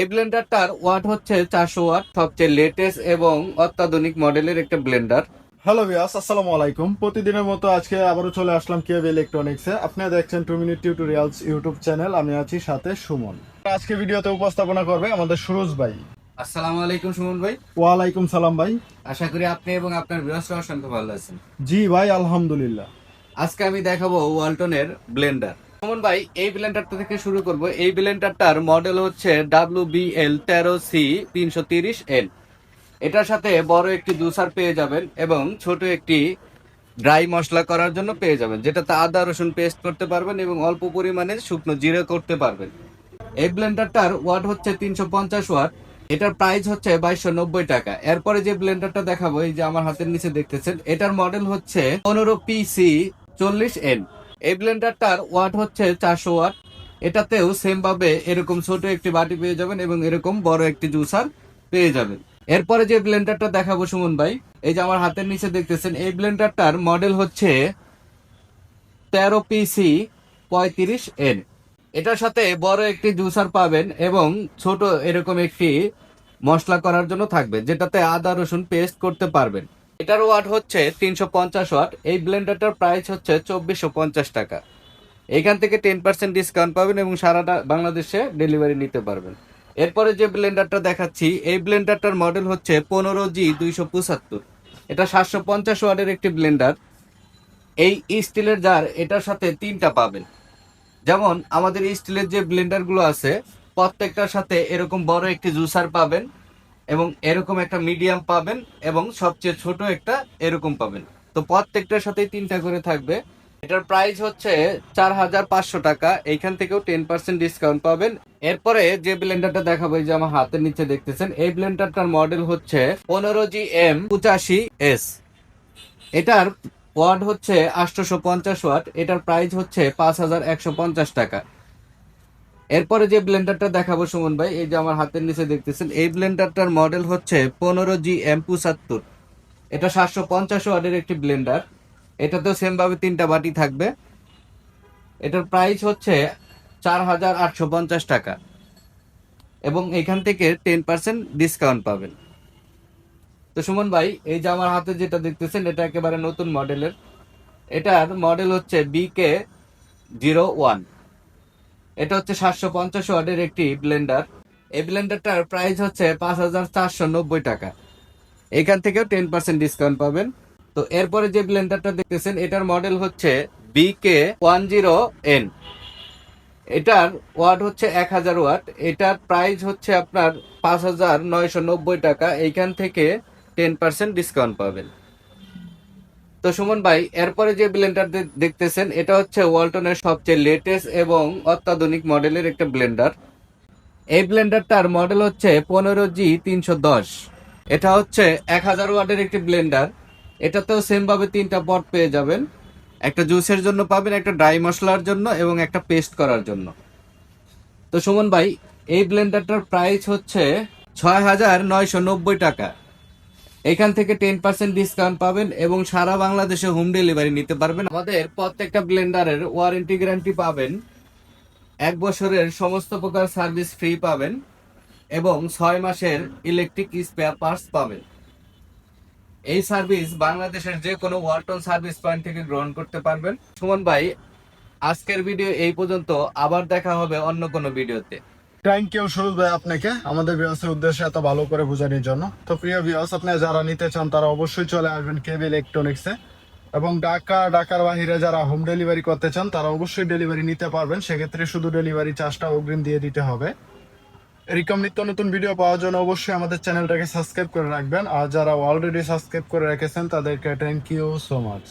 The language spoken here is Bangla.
এই ব্লেন্ডারটার ওয়াট হচ্ছে চারশো ওয়াট সবচেয়ে লেটেস্ট এবং অত্যাধুনিক মডেলের একটা ব্লেন্ডার। হ্যালো ভিয়াস আসসালামু আলাইকুম। প্রতিদিনের মতো আজকে আবারও চলে আসলাম কেভ ইলেকট্রনিক্সে আপনারা দেখছেন two minute tutorials YouTube channel আমি আছি সাথে সুমন। আজকে ভিডিওতে উপস্থাপনা করবে আমাদের সুরজ ভাই। আসসালামু আলাইকুম সুমন ভাই। ওয়ালাইকুম সালাম ভাই। আশা করি আপনি এবং আপনার বৃহস্পতি অসংখ্য ভালো আছেন। জি ভাই আলহামদুলিল্লাহ। আজকে আমি দেখাবো ওয়ালটনের ব্লেন্ডার। সুমন ভাই, এই ব্লেন্ডারটা থেকে শুরু করব। এই ব্লেন্ডারটার মডেল হচ্ছে ডাব্লিউ বি এল তেরো সি তিনশো তিরিশ এল এটার সাথে বড় একটি জুসার পেয়ে যাবেন এবং ছোট একটি ড্রাই মশলা করার জন্য পেয়ে যাবেন, যেটাতে আদা, রসুন পেস্ট করতে পারবেন এবং অল্প পরিমাণে শুকনো জিরে করতে পারবেন। এই ব্লেন্ডারটার ওয়াট হচ্ছে তিনশো পঞ্চাশ ওয়াট এটার প্রাইস হচ্ছে বাইশশো নব্বই টাকা। এরপরে যে ব্লেন্ডারটা দেখাবো, এই যে আমার হাতের নিচে দেখতেছেন, এটার মডেল হচ্ছে পনেরো পিসি চল্লিশ এন এই ব্লেন্ডারটার ওয়াট হচ্ছে চারশো ওয়াট। এটাতেও সেম ভাবে এরকম ছোট একটি বাটি পেয়ে যাবেন এবং এরকম বড় একটি জুসার পেয়ে যাবেন। এরপরে যে ব্লেন্ডারটা দেখাবো সুমন ভাই, এই যে আমার হাতের নিচে দেখতেছেন, এই ব্লেন্ডারটার মডেল হচ্ছে তেরো পিসি পঁয়ত্রিশ এন। এটার সাথে বড় একটি জুসার পাবেন এবং ছোট এরকম একটি মশলা করার জন্য থাকবে, যেটাতে আদা রসুন পেস্ট করতে পারবেন। এটার ওয়াট হচ্ছে তিনশো পঞ্চাশ ওয়াট। এই ব্লেন্ডারটার প্রাইস হচ্ছে চব্বিশশো পঞ্চাশ টাকা। এখান থেকে টেন পার্সেন্ট ডিসকাউন্ট পাবেন এবং সারাটা বাংলাদেশে ডেলিভারি নিতে পারবেন। এরপরে যে ব্লেন্ডারটা দেখাচ্ছি, এই ব্লেন্ডারটার মডেল হচ্ছে পনেরো জি দুইশো পঁচাত্তর। এটা সাতশো পঞ্চাশ ওয়াটের একটি ব্লেন্ডার। এই স্টিলের জার এটার সাথে তিনটা পাবেন। যেমন, আমাদের স্টিলের যে ব্লেন্ডারগুলো আছে, প্রত্যেকটার সাথে এরকম বড় একটি জুসার পাবেন। এবং এরকম একটা মিডিয়াম পাবেন এবং সবচেয়ে ছোট একটা এরকম পাবেন। তো প্রত্যেকটার সাথে তিনটা করে থাকবে। এটার প্রাইস হচ্ছে চার হাজার পাঁচশো টাকা। এইখান থেকেও টেন পার্সেন্ট ডিসকাউন্ট পাবেন। এরপরে যে ব্লেন্ডারটা দেখাবো যে আমার হাতের নিচে দেখতেছেন, এই ব্লেন্ডারটার মডেল হচ্ছে পনেরো জি এম পঁচাশি এস। এটার ওয়াট হচ্ছে আটশোশো পঞ্চাশ ওয়াট। এটার প্রাইস হচ্ছে পাঁচ হাজার একশো পঞ্চাশ টাকা। এরপরে যে ব্লেন্ডারটা দেখাবো সুমন ভাই, এই যে আমার হাতের নিচে দেখতেছেন, এই ব্লেন্ডারটার মডেল হচ্ছে পনেরো জি এম পঁচাত্তর এটা সাতশো পঞ্চাশ ওয়ার্ডের একটি ব্লেন্ডার। এটাতেও সেম ভাবে তিনটা বাটি থাকবে। এটার প্রাইস হচ্ছে চার হাজার আটশো পঞ্চাশ টাকা। এবং এখান থেকে টেন পার্সেন্ট ডিসকাউন্ট পাবেন। তো সুমন ভাই, এই যে আমার হাতে যেটা দেখতেছেন, এটা একেবারে নতুন মডেলের এটার মডেল হচ্ছে বিকে জিরো ওয়ান এটা হচ্ছে সাতশো পঞ্চাশ ওয়াটের একটি ব্লেন্ডার এই ব্লেন্ডারটার প্রাইস হচ্ছে পাঁচ হাজার চারশো নব্বই টাকা। এখান থেকেও টেন পার্সেন্ট ডিসকাউন্ট পাবেন। তো এরপরে যে ব্লেন্ডারটা দেখতেছেন, এটার মডেল হচ্ছে বিকে ওয়ান জিরো এন এটার ওয়াট হচ্ছে এক হাজার ওয়াট। এটার প্রাইস হচ্ছে আপনার পাঁচ হাজার নয়শো নব্বই টাকা। এইখান থেকে টেন পার্সেন্ট ডিসকাউন্ট পাবেন। তো সুমন ভাই, এরপরে যে ব্লেন্ডার দেখতেছেন, এটা হচ্ছে ওয়ালটনের সবচেয়ে লেটেস্ট এবং অত্যাধুনিক মডেলের একটা ব্লেন্ডার এই ব্লেন্ডারটার মডেল হচ্ছে পনেরো জি তিনশো দশ। এটা হচ্ছে এক হাজার ওয়াটের একটি ব্লেন্ডার এটাতেও সেম ভাবে তিনটা পট পেয়ে যাবেন। একটা জুসের জন্য পাবেন, একটা ড্রাই মশলার জন্য এবং একটা পেস্ট করার জন্য। তো সুমন ভাই, এই ব্লেন্ডারটার প্রাইস হচ্ছে ছয় হাজার নয়শো নব্বই টাকা। এখান থেকে টেন পার্সেন্ট ডিসকাউন্ট পাবেন এবং সারা বাংলাদেশে হোম ডেলিভারি নিতে পারবেন। আমাদের প্রত্যেকটা ব্লেন্ডারের ওয়ারেন্টি গ্যারান্টি পাবেন। এক বছরের সমস্ত প্রকার সার্ভিস ফ্রি পাবেন এবং ছয় মাসের ইলেকট্রিক স্পেয়ার পার্টস পাবেন। এই সার্ভিস বাংলাদেশের যে কোনো ওয়ালটন সার্ভিস পয়েন্ট থেকে গ্রহণ করতে পারবেন। সুমন ভাই, আজকের ভিডিও এই পর্যন্ত। আবার দেখা হবে অন্য কোনো ভিডিওতে থ্যাংক ইউ সুরজ ভাই আপনাকে। আমাদের ভিউসের উদ্দেশ্যে এত ভালো করে বোঝানোর জন্য। তো প্রিয় ভিউস আপনি যারা নিতে চান, তারা অবশ্যই চলে আসবেন কেভ ইলেকট্রনিক্সে এবং ঢাকা, ঢাকার বাহিরে যারা হোম ডেলিভারি করতে চান, তারা অবশ্যই ডেলিভারি নিতে পারবেন। সেক্ষেত্রে শুধু ডেলিভারি চার্জটা অগ্রিম দিয়ে দিতে হবে। এরকম নিত্য নতুন ভিডিও পাওয়ার জন্য অবশ্যই আমাদের চ্যানেলটাকে সাবস্ক্রাইব করে রাখবেন। আর যারা অলরেডি সাবস্ক্রাইব করে রেখেছেন, তাদেরকে থ্যাংক ইউ সো মাচ